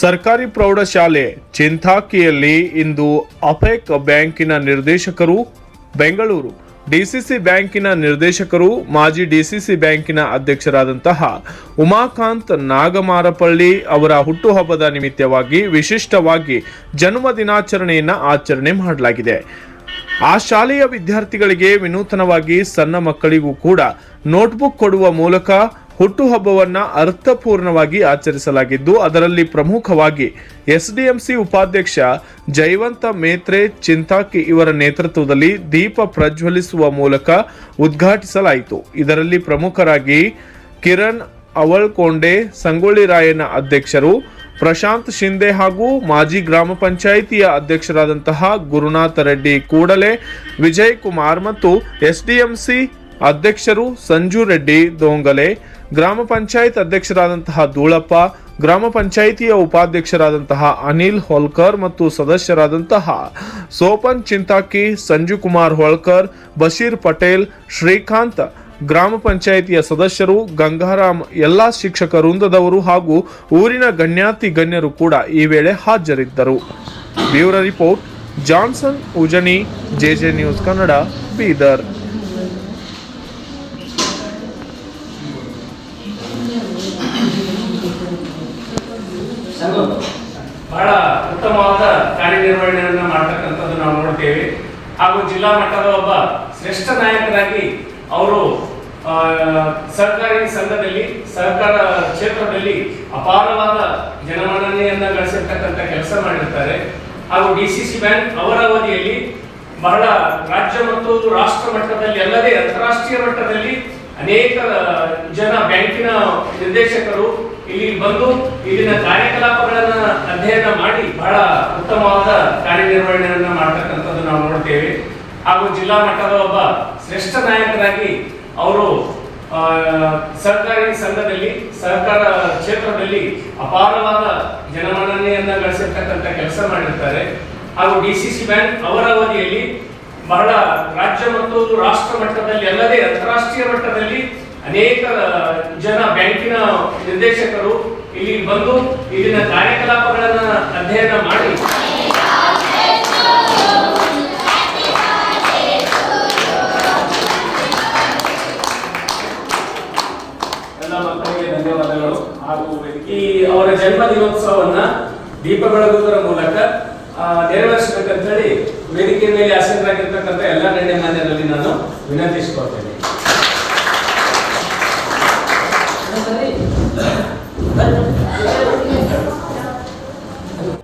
ಸರ್ಕಾರಿ ಪ್ರೌಢಶಾಲೆ ಚಿಂತಾಕಿಯಲ್ಲಿ ಇಂದು ಅಪೆಕ್ ಬ್ಯಾಂಕಿನ ನಿರ್ದೇಶಕರು ಬೆಂಗಳೂರು. ಡಿಸಿಸಿ ಬ್ಯಾಂಕಿನ ನಿರ್ದೇಶಕರು, ಮಾಜಿ ಡಿಸಿಸಿ ಬ್ಯಾಂಕಿನ ಅಧ್ಯಕ್ಷರಾದಂತಹ ಉಮಾಕಾಂತ್ ನಾಗಮಾರಪಳ್ಳಿ ಅವರ ಹುಟ್ಟುಹಬ್ಬದ ನಿಮಿತ್ತವಾಗಿ ವಿಶಿಷ್ಟವಾಗಿ ಜನ್ಮ ದಿನಾಚರಣೆಯನ್ನು ಆಚರಣೆ ಮಾಡಲಾಗಿದೆ. ಆ ಶಾಲೆಯ ವಿದ್ಯಾರ್ಥಿಗಳಿಗೆ ವಿನೂತನವಾಗಿ ಸಣ್ಣ ಮಕ್ಕಳಿಗೂ ಕೂಡ ನೋಟ್ಬುಕ್ ಕೊಡುವ ಮೂಲಕ ಹುಟ್ಟುಹಬ್ಬವನ್ನ ಅರ್ಥಪೂರ್ಣವಾಗಿ ಆಚರಿಸಲಾಗಿದ್ದು, ಅದರಲ್ಲಿ ಪ್ರಮುಖವಾಗಿ ಎಸ್ಡಿಎಂಸಿ ಉಪಾಧ್ಯಕ್ಷ ಜೈವಂತ ಮೇತ್ರೆ, ಚಿಂತಾಕಿ ಇವರ ನೇತೃತ್ವದಲ್ಲಿ ದೀಪ ಪ್ರಜ್ವಲಿಸುವ ಮೂಲಕ ಉದ್ಘಾಟಿಸಲಾಯಿತು. ಇದರಲ್ಲಿ ಪ್ರಮುಖರಾಗಿ ಕಿರಣ್ ಅವಳ್ಕೊಂಡೆ, ಸಂಗೊಳ್ಳಿ ರಾಯಣ್ಣ ಅಧ್ಯಕ್ಷರು, ಪ್ರಶಾಂತ್ ಶಿಂದೆ ಹಾಗೂ ಮಾಜಿ ಗ್ರಾಮ ಪಂಚಾಯಿತಿಯ ಅಧ್ಯಕ್ಷರಾದಂತಹ ಗುರುನಾಥ ರೆಡ್ಡಿ ಕೂಡಲೇ, ವಿಜಯ್ ಕುಮಾರ್ ಮತ್ತು ಎಸ್ಡಿಎಂಸಿ ಅಧ್ಯಕ್ಷರು ಸಂಜು ರೆಡ್ಡಿ ದೋಂಗಲೆ, ಗ್ರಾಮ ಪಂಚಾಯತ್ ಅಧ್ಯಕ್ಷರಾದಂತಹ ಧೂಳಪ್ಪ ಗ್ರಾಮ ಪಂಚಾಯಿತಿಯ ಉಪಾಧ್ಯಕ್ಷರಾದಂತಹ ಅನಿಲ್ ಹೋಲ್ಕರ್ ಮತ್ತು ಸದಸ್ಯರಾದಂತಹ ಸೋಪನ್ ಚಿಂತಾಕಿ, ಸಂಜು ಕುಮಾರ್ ಹೋಳ್ಕರ್, ಬಶೀರ್ ಪಟೇಲ್, ಶ್ರೀಕಾಂತ್, ಗ್ರಾಮ ಪಂಚಾಯಿತಿಯ ಸದಸ್ಯರು, ಗಂಗಾರಾಮ್ ಎಲ್ಲ ಶಿಕ್ಷಕ ವೃಂದದವರು ಹಾಗೂ ಊರಿನ ಗಣ್ಯಾತಿ ಗಣ್ಯರು ಕೂಡ ಈ ವೇಳೆ ಹಾಜರಿದ್ದರು. Bureau report, Johnson, Ujani JJ news Kannada, Bidar. ಬಹಳ ಉತ್ತಮವಾದ ಕಾರ್ಯನಿರ್ವಹಣೆಯನ್ನ ಮಾಡ್ತಕ್ಕಂಥದ್ದು ನಾವು ನೋಡ್ತೇವೆ. ಹಾಗೂ ಜಿಲ್ಲಾ ಮಟ್ಟದ ಒಬ್ಬ ಶ್ರೇಷ್ಠ ನಾಯಕರಾಗಿ ಅವರು ಆ, ಸಹಕಾರಿ ಸಂಘದಲ್ಲಿ ಸಹಕಾರ ಕ್ಷೇತ್ರದಲ್ಲಿ ಅಪಾರವಾದ ಜನಮನ್ನಣೆಯನ್ನ ಗಳಿಸಿರ್ತಕ್ಕಂಥ ಕೆಲಸ ಮಾಡಿರ್ತಾರೆ. ಹಾಗೂ ಡಿ ಸಿ ಸಿ ಬ್ಯಾಂಕ್ ಅವರ ಅವಧಿಯಲ್ಲಿ ಬಹಳ ರಾಜ್ಯ ಮತ್ತು ರಾಷ್ಟ್ರ ಮಟ್ಟದಲ್ಲಿ ಅಲ್ಲದೆ ಅಂತಾರಾಷ್ಟ್ರೀಯ ಮಟ್ಟದಲ್ಲಿ ಅನೇಕ ಜನ ಬ್ಯಾಂಕಿನ ನಿರ್ದೇಶಕರು ಇಲ್ಲಿ ಬಂದು ಇಲ್ಲಿನ ಕಾರ್ಯಕಲಾಪಗಳನ್ನ ಅಧ್ಯಯನ ಮಾಡಿ ಬಹಳ ಉತ್ತಮವಾದ ಕಾರ್ಯನಿರ್ವಹಣೆಯನ್ನ ಮಾಡ್ತಕ್ಕಂಥದ್ದು ನಾವು ನೋಡ್ತೇವೆ. ಹಾಗೂ ಜಿಲ್ಲಾ ಮಟ್ಟದ ಒಬ್ಬ ಶ್ರೇಷ್ಠ ನಾಯಕರಾಗಿ ಅವರು ಆ, ಸಹಕಾರಿ ಸಂಘದಲ್ಲಿ ಸರ್ಕಾರ ಕ್ಷೇತ್ರದಲ್ಲಿ ಅಪಾರವಾದ ಜನಮನ್ನಣೆಯನ್ನ ಗಳಿಸಿರ್ತಕ್ಕಂಥ ಕೆಲಸ ಮಾಡಿರ್ತಾರೆ. ಹಾಗೂ ಡಿ ಸಿ ಸಿ ಬ್ಯಾಂಕ್ ಅವರ ಅವಧಿಯಲ್ಲಿ ಬಹಳ ರಾಜ್ಯ ಮತ್ತು ರಾಷ್ಟ್ರ ಮಟ್ಟದಲ್ಲಿ ಅಲ್ಲದೆ ಅಂತಾರಾಷ್ಟ್ರೀಯ ಮಟ್ಟದಲ್ಲಿ ಅನೇಕ ಜನ ಬ್ಯಾಂಕಿನ ನಿರ್ದೇಶಕರು ಇಲ್ಲಿ ಬಂದು ಇಲ್ಲಿನ ಕಾರ್ಯಕಲಾಪಗಳನ್ನ ಅಧ್ಯಯನ ಮಾಡಿ. ಎಲ್ಲ ಮಕ್ಕಳಿಗೆ ಧನ್ಯವಾದಗಳು. ಹಾಗೂ ಈ ಅವರ ಜನ್ಮ ದಿನೋತ್ಸವವನ್ನ ದೀಪ ಬೆಳಗುವುದರ ಮೂಲಕ ನೆರವೇರಿಸಬೇಕಂತ ಹೇಳಿ ವೇದಿಕೆ ಮೇಲೆ ಆಸೀನರಾಗಿರ್ತಕ್ಕಂಥ ಎಲ್ಲ ಗಣ್ಯಮಾನ್ಯರಲ್ಲಿ ನಾನು ವಿನಂತಿಸಿಕೊಳ್ತೇನೆ. 哎。